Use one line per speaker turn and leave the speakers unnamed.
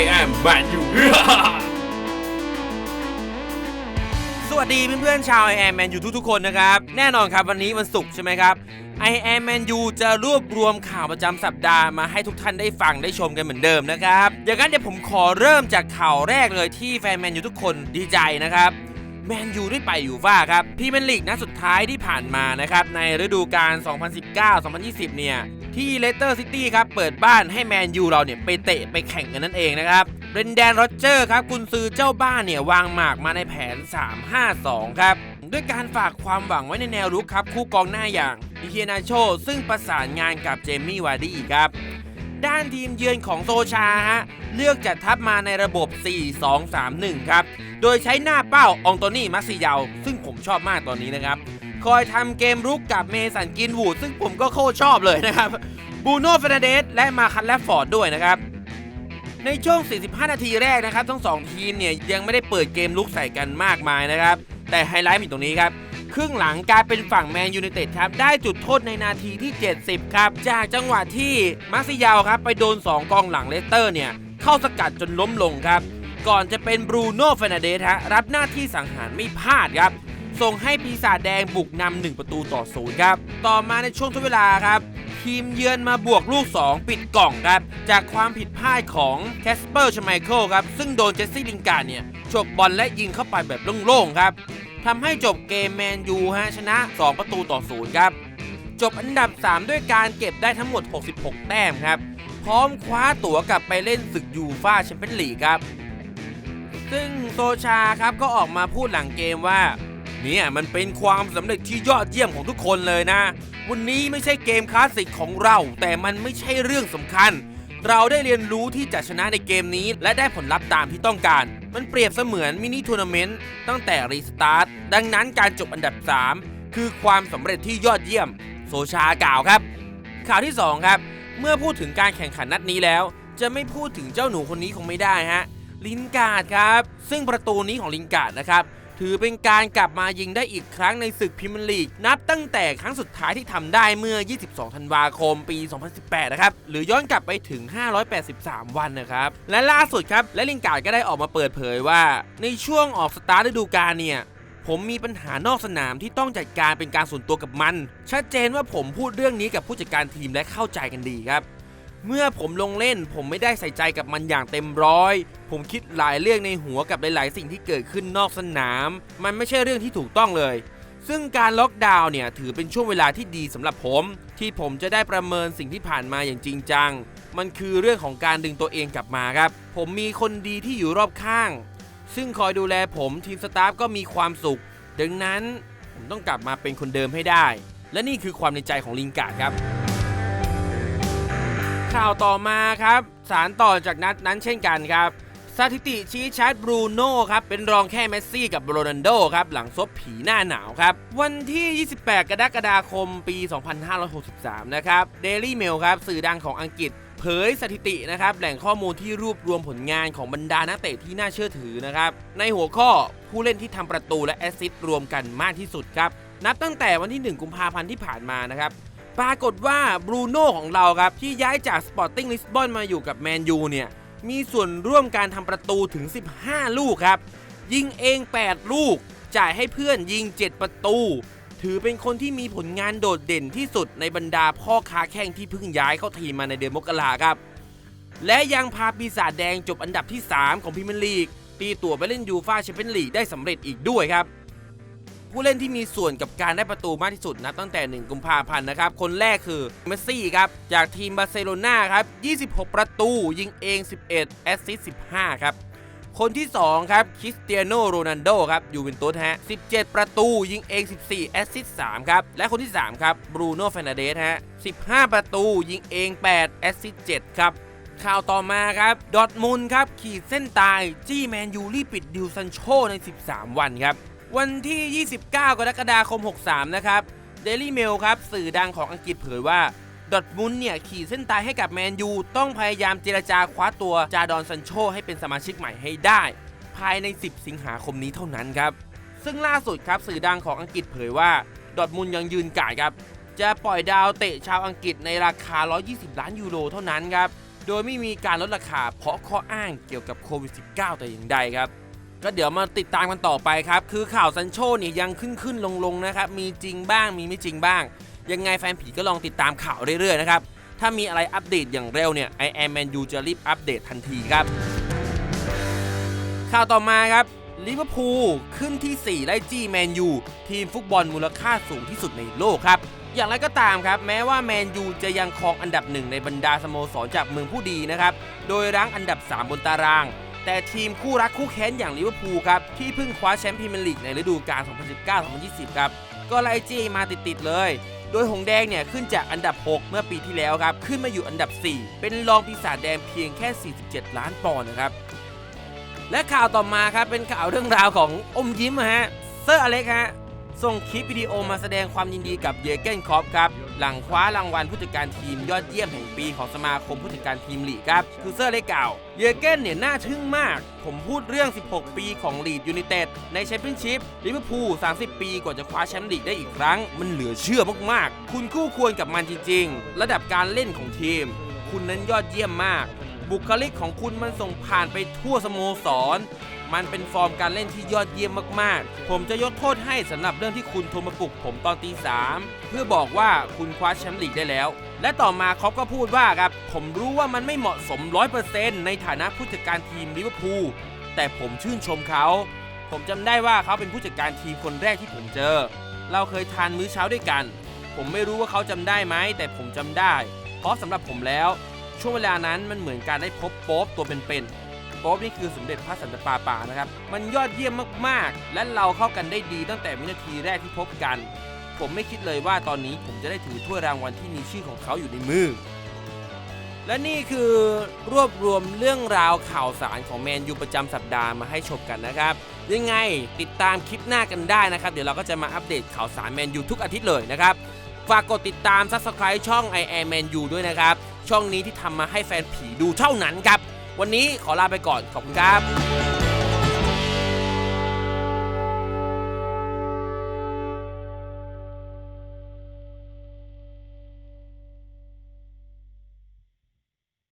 I am Man U
สวัสดีเพื่อนๆชาว I am Man U ทุกๆคนนะครับ แน่นอนครับวันนี้วันศุกร์ใช่ไหมครับ I am Man U จะรวบรวมข่าวประจำสัปดาห์มาให้ทุกท่านได้ฟังได้ชมกันเหมือนเดิมนะครับ อย่างนั้นเดี๋ยวผมขอเริ่มจากข่าวแรกเลยที่แฟนแมนยูทุกคนดีใจนะครับแมนยูได้ไปอยู่ว่าครับพรีเมียร์ลีกนัดสุดท้ายที่ผ่านมานะครับในฤดูกาล 2019-2020 เนี่ย ที่เลสเตอร์ซิตี้ครับเปิดบ้านให้แมนยูเราเนี่ยไปเตะไปแข่งกันนั่นเองนะครับเรนแดนโรเจอร์ครับกุนซือเจ้าบ้านเนี่ยวางหมากมาในแผน 3-5-2 ครับ ด้วยการฝากความหวังไว้ในแนวรุกครับคู่กองหน้าอย่างดิเฮียนาโช ซึ่งประสานงานกับเจมี่วาร์ดี้ครับ ด้านทีมเยือนของโซชาฮะเลือกจัดทัพมาในระบบ 4-2-3-1 ครับ โดยใช้หน้าเป้าองโตนี่มัสซิยาวซึ่งผมชอบมากตอนนี้นะครับ คอยทำเกมรุกกับเมสันกินวูดซึ่งผมก็โคตรชอบเลยนะครับบูโน่เฟรนเดสและมาคันแลฟฟอร์ดด้วยนะครับในช่วง 45 นาทีแรกนะครับ ทั้ง 2 ทีมเนี่ยยังไม่ได้เปิดเกมลุกใส่กันมากมายนะครับ แต่ไฮไลท์มีตรงนี้ครับ ครึ่งหลังกลายเป็นฝั่งแมนยูไนเต็ดครับ ได้จุดโทษในนาทีที่ 70 ครับ จากจังหวะที่มาร์ซิยาวครับ ไปโดน 2 กองหลังเลสเตอร์เนี่ย เข้าสกัดจนล้มลงครับ ก่อนจะเป็นบรูโน่เฟนเดสฮะรับหน้าที่สังหารไม่พลาดครับ ส่งให้ปีศาจแดงบุกนำ1ประตูต่อศูนย์ครับ ต่อมาในช่วงทดเวลาครับ ทีมเยือนมาบวกลูก 2 ปิดกล่องครับ จากความผิดพลาดของแคสเปอร์ชไมเคิลครับ ซึ่งโดนเจสซี่ลิงการ์เนี่ยฉกบอลและยิงเข้าไปแบบโล่งๆครับทำให้จบเกมแมนยูฮะชนะ 2 ประตูต่อศูนย์ครับ จบอันดับ 3 ด้วยการเก็บได้ทั้งหมด 66 แต้มครับ พร้อมคว้าตั๋วกลับไปเล่นศึกยูฟ่าแชมเปี้ยนลีกครับ ซึ่งโซชาครับก็ออกมาพูดหลังเกมว่า เนี่ยมันเป็นความสำเร็จที่ยอดเยี่ยมของทุกคนเลยนะ วันนี้ไม่ใช่เกมคลาสสิกของเรา แต่มันไม่ใช่เรื่องสำคัญ เราได้เรียนรู้ที่จะชนะในเกมนี้ และได้ผลลัพธ์ตามที่ต้องการ มันเปรียบเสมือนมินิทัวร์นาเมนต์ตั้งแต่รีสตาร์ทดังนั้นการจบอันดับ 3 คือความสำเร็จที่ยอดเยี่ยม โซชากล่าวครับ ข่าวที่ 2 ครับ เมื่อพูดถึงการแข่งขันนัดนี้แล้ว จะไม่พูดถึงเจ้าหนูคนนี้คงไม่ได้ฮะลินการ์ดครับ ซึ่งประตูนี้ของลินการ์ดนะครับ ถือเป็นการกลับมายิงได้อีกครั้งในศึกพรีเมียร์ลีก นับตั้งแต่ครั้งสุดท้ายที่ทำได้เมื่อ 22 ธันวาคม ปี 2018 นะครับ หรือย้อนกลับไปถึง 583 วันนะครับ และล่าสุดครับ และลินการ์ดก็ได้ออกมาเปิดเผยว่า ในช่วงออกสตาร์ทฤดูกาลเนี่ยผมมีปัญหานอกสนามที่ต้องจัดการเป็นการส่วนตัวกับมัน ชัดเจนว่าผมพูดเรื่องนี้กับผู้จัดการทีมและเข้าใจกันดีครับ เมื่อผมลงเล่นผมไม่ได้ใส่ใจกับมันอย่างเต็มร้อย ผมคิดหลายเรื่องในหัวกับหลาย ๆ สิ่งที่เกิดขึ้นนอกสนาม มันไม่ใช่เรื่องที่ถูกต้องเลย ซึ่งการล็อกดาวน์เนี่ยถือเป็นช่วงเวลาที่ดีสำหรับผม ที่ผมจะได้ประเมินสิ่งที่ผ่านมาอย่างจริงจัง มันคือเรื่องของการดึงตัวเองกลับมาครับ ผมมีคนดีที่อยู่รอบข้าง ซึ่งคอยดูแลผมทีมสตาฟก็มีความสุข ดังนั้นผมต้องกลับมาเป็นคนเดิมให้ได้ และนี่คือความในใจของลิงการ์ดครับ ข่าวต่อมาครับ สารต่อจากนัดนั้นเช่นกันครับ สถิติชี้ชัดบรูโน่ครับ เป็นรองแค่เมสซี่กับโรนัลโดครับ หลังซบผีหน้าหนาวครับ วันที่ 28 กรกฎาคมปี 2563 นะครับ Daily Mail ครับ สื่อดังของอังกฤษเผยสถิตินะครับแหล่งข้อมูลที่รวบรวมผลงานของบรรดานักเตะที่น่าเชื่อถือนะครับในหัวข้อผู้เล่นที่ทำประตูและแอสซิสต์รวมกันมากที่สุดครับ นับตั้งแต่วันที่ 1 กุมภาพันธ์ที่ผ่านมานะครับ ปรากฏว่าบรูโน่ของเราครับ ที่ย้ายจากสปอร์ติ้งลิสบอนมาอยู่กับแมนยูเนี่ย มีส่วนร่วมการทำประตูถึง 15 ลูกครับ ยิงเอง 8 ลูก จ่ายให้เพื่อนยิง 7 ประตู ถือเป็นคนที่มีผลงานโดดเด่นที่สุดในบรรดาพ่อค้าแข่งที่เพิ่งย้ายเข้าทีมมาในเดือนมกราครับ และยังพาปีศาจแดงจบอันดับที่ 3 ของพรีเมียร์ลีกตีตัวไปเล่นยูฟาแชมเปี้ยนลีกได้สำเร็จอีกด้วยครับ ผู้เล่นที่มีส่วนกับการได้ประตูมากที่สุดนับตั้งแต่ 1 กุมภาพันธ์นะครับ คนแรกคือเมสซี่ครับ จากทีมบาร์เซโลนาครับ 26 ประตู ยิงเอง 11 แอสซิสต์15 ครับ คนที่ 2 ครับคริสเตียโนโรนัลโดครับยูเวนตุสฮะ 17 ประตู ยิงเอง 14 แอสซิสต์3ครับ และคนที่ 3 ครับบรูโน่เฟนเดสฮะ 15 ประตู ยิงเอง 8 แอสซิสต์7ครับข่าวต่อมาครับดอทมุนครับ ขีดเส้นตาย จี้แมนยูรีปิดดิวซันโชใน 13 วันครับ วันที่ 29 กรกฎาคม 63 นะครับ Daily Mail ครับสื่อดังของอังกฤษเผยว่าดอทมุนเนี่ย ขีดเส้นตายให้กับแมนยู ต้องพยายามเจรจาคว้าตัวจาดอนซันโชให้เป็นสมาชิกใหม่ให้ได้ ภายใน 10 สิงหาคมนี้เท่านั้นครับ ซึ่งล่าสุดครับสื่อดังของอังกฤษเผยว่าดอทมุนยังยืนกาดครับ จะปล่อยดาวเตะชาวอังกฤษในราคา 120 ล้านยูโรเท่านั้นครับโดยไม่มีการลดราคาเพราะข้ออ้างเกี่ยวกับโควิด -19 แต่อย่างใดครับ ก็เดี๋ยวมาติดตามกันต่อไปครับ คือข่าวซันโชเนี่ยยังขึ้นขึ้นลงลงนะครับ มีจริงบ้างมีไม่จริงบ้าง ยังไงแฟนผีก็ลองติดตามข่าวเรื่อยๆนะครับ ถ้ามีอะไรอัปเดตอย่างเร็วเนี่ย I am Man U จะรีบอัปเดตทันทีครับ ข่าวต่อมาครับลิเวอร์พูลขึ้นที่ 4 ไล่จี้แมนยูทีมฟุตบอลมูลค่าสูงที่สุดในโลกครับ อย่างไรก็ตามครับ แม้ว่าแมนยูจะยังครองอันดับหนึ่งในบรรดาสโมสรจากเมืองผู้ดีนะครับ โดยรั้งอันดับ 3 บนตาราง แต่ทีมคู่รักคู่แค้นอย่างลิเวอร์พูลครับ ที่เพิ่งคว้าแชมป์พรีเมียร์ลีกในฤดูกาล 2019-2020 ครับ ก็ไล่จี้มาติดๆเลย โดยหงแดงเนี่ยขึ้นจากอันดับ 6 เมื่อปีที่แล้วครับ ขึ้นมาอยู่อันดับ 4 เป็นรองปีศาจแดงเพียงแค่ 47 ล้านปอนด์นะครับ และข่าวต่อมาครับเป็นข่าวเรื่องราวของอมยิ้มฮะเซอร์อเล็กฮะส่งคลิปวิดีโอมาแสดงความยินดีกับเยเกนคอปครับ หลังคว้ารางวัลผู้จัดการทีมยอดเยี่ยมแห่งปีของสมาคมผู้จัดการทีมลีกครับคือเซอร์อเล็กกล่าว เยเกนเนี่ยน่าทึ่งมาก ผมพูดเรื่อง 16 ปีของลีดยูไนเต็ดในแชมเปี้ยนชิพลิเวอร์พูล 30 ปีกว่าจะคว้าแชมป์ลีกได้อีกครั้ง มันเหลือเชื่อมากๆ คุณคู่ควรกับมันจริง ๆ ระดับการเล่นของทีม คุณนั้นยอดเยี่ยมมาก บุคลิกของคุณมันส่งผ่านไปทั่วสโมสร มันเป็นฟอร์มการเล่นที่ยอดเยี่ยมมากๆ ผมจะยกโทษให้สำหรับเรื่องที่คุณโทรมาปลุกผมตอนตีสามเพื่อบอกว่าคุณคว้าแชมป์ลีกได้แล้ว และต่อมาเขาก็พูดว่าครับผมรู้ว่ามันไม่เหมาะสม 100%ในฐานะผู้จัดการทีมลิเวอร์พูลแต่ผมชื่นชมเขา ผมจำได้ว่าเขาเป็นผู้จัดการทีมคนแรกที่ผมเจอ เราเคยทานมื้อเช้าด้วยกัน ผมไม่รู้ว่าเขาจำได้ไหมแต่ผมจำได้ เพราะสำหรับผมแล้ว ช่วงเวลานั้นมันเหมือนการได้พบโป๊ปตัวเป็นๆ ป๊ปนี่คือสมเด็จพระสันตะปาปานะครับ มันยอดเยี่ยมมากๆ และเราเข้ากันได้ดีตั้งแต่วินาทีแรกที่พบกัน ผมไม่คิดเลยว่าตอนนี้ผมจะได้ถือถ้วยรางวัลที่มีชื่อของเขาอยู่ในมือ และนี่คือรวบรวมเรื่องราวข่าวสารของแมนยูประจำสัปดาห์มาให้ชมกันนะครับ ยังไงติดตามคลิปหน้ากันได้นะครับ เดี๋ยวเราก็จะมาอัปเดตข่าวสารแมนยูทุกอาทิตย์เลยนะครับฝากกดติดตาม Subscribe ช่อง i am Man U ด้วยนะครับ ช่องนี้ที่ทำมาให้แฟนผีดูเท่านั้นครับ วันนี้ขอลาไปก่อนขอบคุณครับ